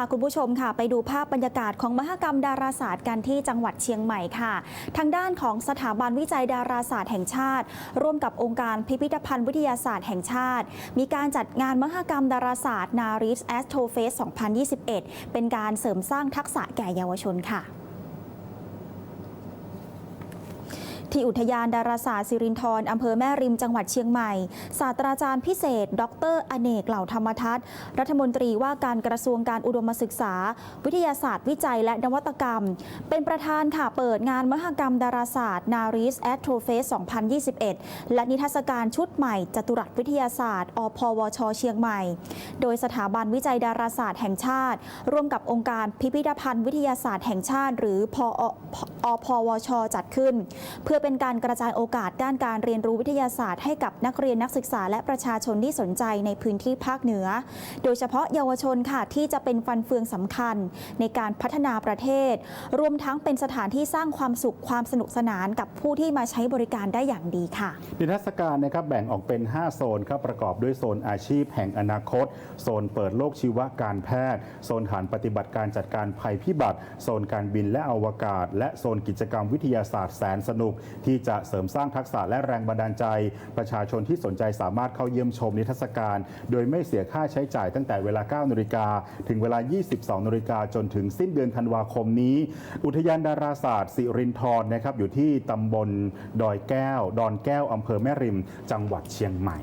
าคุณผู้ชมค่ะ ไปดูภาพบรรยากาศของมหกรรมดาราศาสตร์กันที่จังหวัดเชียงใหม่ค่ะ ทางด้านของสถาบันวิจัยดาราศาสตร์แห่งชาติ ร่วมกับองค์การพิพิธภัณฑ์วิทยาศาสตร์แห่งชาติ มีการจัดงานมหกรรมดาราศาสตร์นาริสแอสโทเฟส 2021 เป็นการเสริมสร้างทักษะแก่เยาวชนค่ะ ที่อุทยานดาราศาสตร์สิรินธรอำเภอแม่ริมจังหวัดเชียงใหม่ ศาสตราจารย์พิเศษ ดร อเนกเหล่าธรรมทัศน์ รัฐมนตรีว่าการกระทรวงการอุดมศึกษา วิทยาศาสตร์วิจัยและนวัตกรรม เป็นประธานค่ะเปิดงานมหกรรมดาราศาสตร์นาริสแอสโทเฟส 2021 และนิทรรศการชุดใหม่ จตุรัสวิทยาศาสตร์ อพวช เชียงใหม่ โดยสถาบันวิจัยดาราศาสตร์แห่งชาติ ร่วมกับองค์การพิพิธภัณฑ์วิทยาศาสตร์แห่งชาติ หรือพออพวช จัดขึ้น เพื่อเป็นการกระจายโอกาสด้านการเรียนรู้วิทยาศาสตร์ให้กับนักเรียนนักศึกษาและประชาชนที่สนใจในพื้นที่ภาคเหนือ โดยเฉพาะเยาวชนค่ะที่จะเป็นฟันเฟืองสำคัญ ในการพัฒนาประเทศ รวมทั้งเป็นสถานที่สร้างความสุขความสนุกสนานกับผู้ที่มาใช้บริการได้อย่างดีค่ะ นิทรรศการนะครับแบ่งออกเป็น 5 โซนครับประกอบด้วยโซนอาชีพแห่งอนาคต โซนเปิดโลกชีวการแพทย์ โซนฐานปฏิบัติการจัดการภัยพิบัติ โซนการบินและอวกาศ และโซนกิจกรรมวิทยาศาสตร์แสนสนุกที่จะเสริมสร้างทักษะและแรงบันดาลใจ ประชาชนที่สนใจสามารถเข้าเยี่ยมชมนิทรรศการ โดยไม่เสียค่าใช้จ่ายตั้งแต่เวลา 9นาฬิกาถึงเวลา 22นาฬิกาจนถึงสิ้นเดือนธันวาคมนี้ อุทยานดาราศาสตร์สิรินทรนะครับอยู่ที่ตำบลดอยแก้ว ดอนแก้วอำเภอแม่ริม จังหวัดเชียงใหม่